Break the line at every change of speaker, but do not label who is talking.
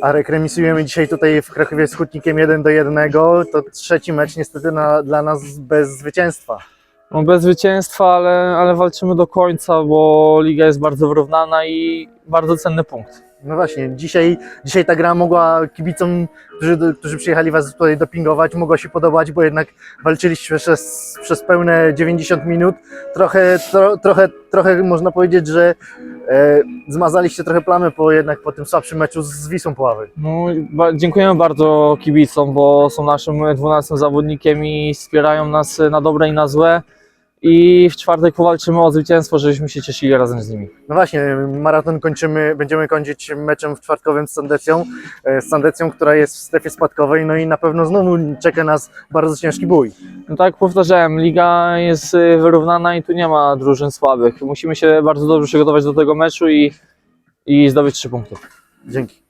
Arek, remisujemy dzisiaj tutaj w Krakowie z Hutnikiem 1 do 1. To trzeci mecz niestety na, dla nas bez zwycięstwa.
No bez zwycięstwa, ale, ale walczymy do końca, bo liga jest bardzo wyrównana i bardzo cenny punkt.
No właśnie, dzisiaj, dzisiaj ta gra mogła kibicom, którzy, którzy przyjechali Was tutaj dopingować, mogła się podobać, bo jednak walczyliście przez, przez pełne 90 minut. Trochę, tro, trochę, trochę można powiedzieć, że zmazaliście trochę plamy po, jednak po tym słabszym meczu z Wisłą Puławy.
No, dziękujemy bardzo kibicom, bo są naszym 12 zawodnikiem i wspierają nas na dobre i na złe. I w czwartek powalczymy o zwycięstwo, żebyśmy się cieszyli razem z nimi.
No właśnie, maraton kończymy, będziemy kończyć meczem w czwartkowym z Sandecją, e, z Sandecją, która jest w strefie spadkowej, no i na pewno znowu czeka nas bardzo ciężki bój.
No tak powtarzałem, liga jest y, wyrównana i tu nie ma drużyn słabych. Musimy się bardzo dobrze przygotować do tego meczu i, i zdobyć trzy punkty.
Dzięki.